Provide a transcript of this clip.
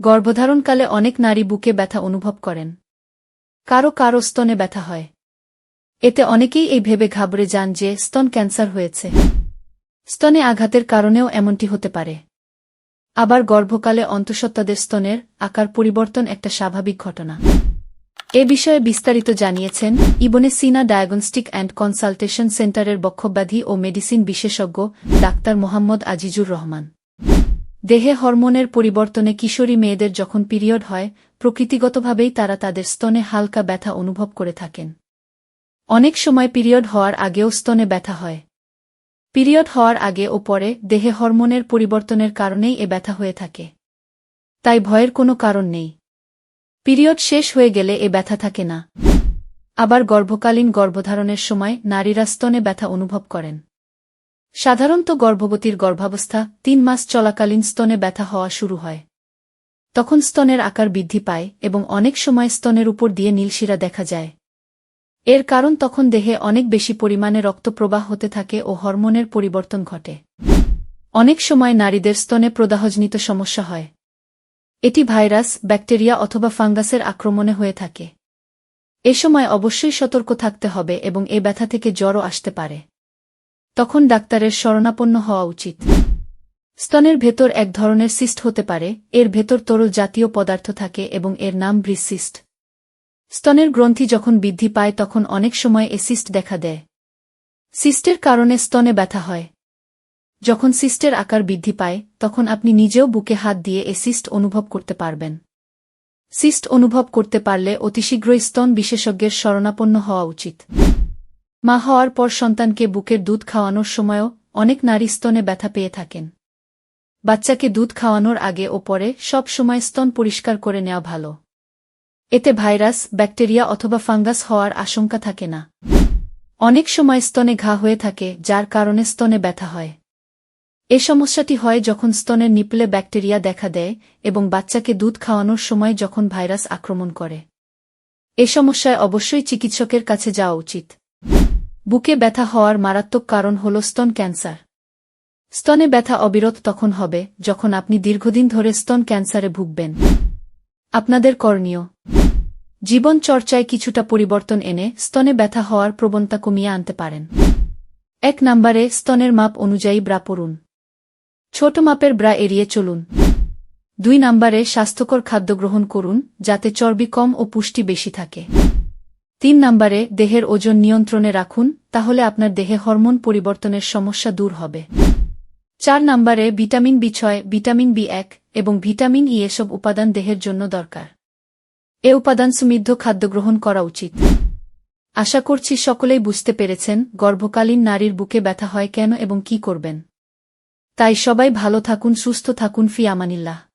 গর্ভধারণকালে অনেক নারী বুকে ব্যথা অনুভব করেন। কারও কারও স্তনে ব্যথা হয়। এতে অনেকেই এই ভেবে ঘাবড়ে যান যে স্তন ক্যান্সার হয়েছে। স্তনে আঘাতের কারণেও এমনটি হতে পারে। আবার গর্ভকালে অন্তঃসত্ত্বাদের স্তনের আকার পরিবর্তন একটা স্বাভাবিক ঘটনা। এ বিষয়ে বিস্তারিত জানিয়েছেন Ibne Sina diagnostic and consultation সেন্টারের বক্ষব্যাধি ও মেডিসিন বিশেষজ্ঞ ডাক্তার মোহাম্মদ আজিজুর রহমান। দেহে হরমোনের পরিবর্তনে কিশোরী মেয়েদের যখন পিরিয়ড হয়, প্রকৃতিগতভাবেই তারা তাদের স্তনে হালকা ব্যথা অনুভব করে থাকেন। অনেক সময় পিরিয়ড হওয়ার আগেও স্তনে ব্যথা হয়। পিরিয়ড হওয়ার আগে ও পরে দেহে হরমোনের পরিবর্তনের কারণেই এ ব্যথা হয়ে থাকে। তাই ভয়ের কোনো কারণ নেই। পিরিয়ড শেষ হয়ে গেলে এ ব্যথা থাকে না। আবার গর্ভকালীন গর্ভধারণের সময় নারীরা স্তনে ব্যথা অনুভব করেন। সাধারণত গর্ভবতীর গর্ভাবস্থা তিন মাস চলাকালীন স্তনে ব্যথা হওয়া শুরু হয়। তখন স্তনের আকার বৃদ্ধি পায় এবং অনেক সময় স্তনের উপর দিয়ে নীলশিরা দেখা যায়। এর কারণ তখন দেহে অনেক বেশি পরিমাণে রক্তপ্রবাহ হতে থাকে ও হরমোনের পরিবর্তন ঘটে। অনেক সময় নারীদের স্তনে প্রদাহজনিত সমস্যা হয়। এটি ভাইরাস, ব্যাকটেরিয়া অথবা ফাঙ্গাসের আক্রমণে হয়ে থাকে। এ সময় অবশ্যই সতর্ক থাকতে হবে এবং এ ব্যথা থেকে জ্বরও আসতে পারে। তখন ডাক্তারের শরণাপন্ন হওয়া উচিত। স্তনের ভেতর এক ধরনের সিস্ট হতে পারে, এর ভেতর তরল জাতীয় পদার্থ থাকে এবং এর নাম ব্রিসিস্ট স্তনের গ্রন্থি যখন বৃদ্ধি পায় তখন অনেক সময় এ সিস্ট দেখা দেয়। সিস্টের কারণে স্তনে ব্যথা হয়। যখন সিস্টের আকার বৃদ্ধি পায়, তখন আপনি নিজেও বুকে হাত দিয়ে এ সিস্ট অনুভব করতে পারবেন। সিস্ট অনুভব করতে পারলে অতিশীঘ্রই স্তন বিশেষজ্ঞের শরণাপন্ন হওয়া উচিত। মা হওয়ার পর সন্তানকে বুকের দুধ খাওয়ানোর সময়ও অনেক নারী স্তনে ব্যথা পেয়ে থাকেন। বাচ্চাকে দুধ খাওয়ানোর আগে ও পরে সব সময় স্তন পরিষ্কার করে নেওয়া ভালো। এতে ভাইরাস, ব্যাকটেরিয়া অথবা ফাঙ্গাস হওয়ার আশঙ্কা থাকে না। অনেক সময় স্তনে ঘা হয়ে থাকে, যার কারণে স্তনে ব্যথা হয়। এ সমস্যাটি হয় যখন স্তনের নিপলে ব্যাকটেরিয়া দেখা দেয় এবং বাচ্চাকে দুধ খাওয়ানোর সময় যখন ভাইরাস আক্রমণ করে। এ সমস্যায় অবশ্যই চিকিৎসকের কাছে যাওয়া উচিত। বুকে ব্যথা হওয়ার মারাত্মক কারণ হল স্তন ক্যান্সার। স্তনে ব্যথা অবিরত তখন হবে, যখন আপনি দীর্ঘদিন ধরে স্তন ক্যান্সারে ভুগবেন। আপনাদের করণীয়। জীবন চর্চায় কিছুটা পরিবর্তন এনে স্তনে ব্যথা হওয়ার প্রবণতা কমিয়ে আনতে পারেন। এক নম্বরে, স্তনের মাপ অনুযায়ী ব্রা পড়ুন। ছোট মাপের ব্রা এড়িয়ে চলুন। দুই নম্বরে, স্বাস্থ্যকর খাদ্য গ্রহণ করুন, যাতে চর্বি কম ও পুষ্টি বেশি থাকে। তিন নম্বরে, দেহের ওজন নিয়ন্ত্রণে রাখুন, তাহলে আপনার দেহে হরমোন পরিবর্তনের সমস্যা দূর হবে। চার নম্বরে, ভিটামিন বি ছয়, ভিটামিন বি এক এবং ভিটামিন ই এসব উপাদান দেহের জন্য দরকার। এ উপাদান সমৃদ্ধ খাদ্য গ্রহণ করা উচিত। আশা করছি সকলেই বুঝতে পেরেছেন গর্ভকালীন নারীর বুকে ব্যথা হয় কেন এবং কি করবেন। তাই সবাই ভালো থাকুন, সুস্থ থাকুন, ফি আমানিল্লাহ।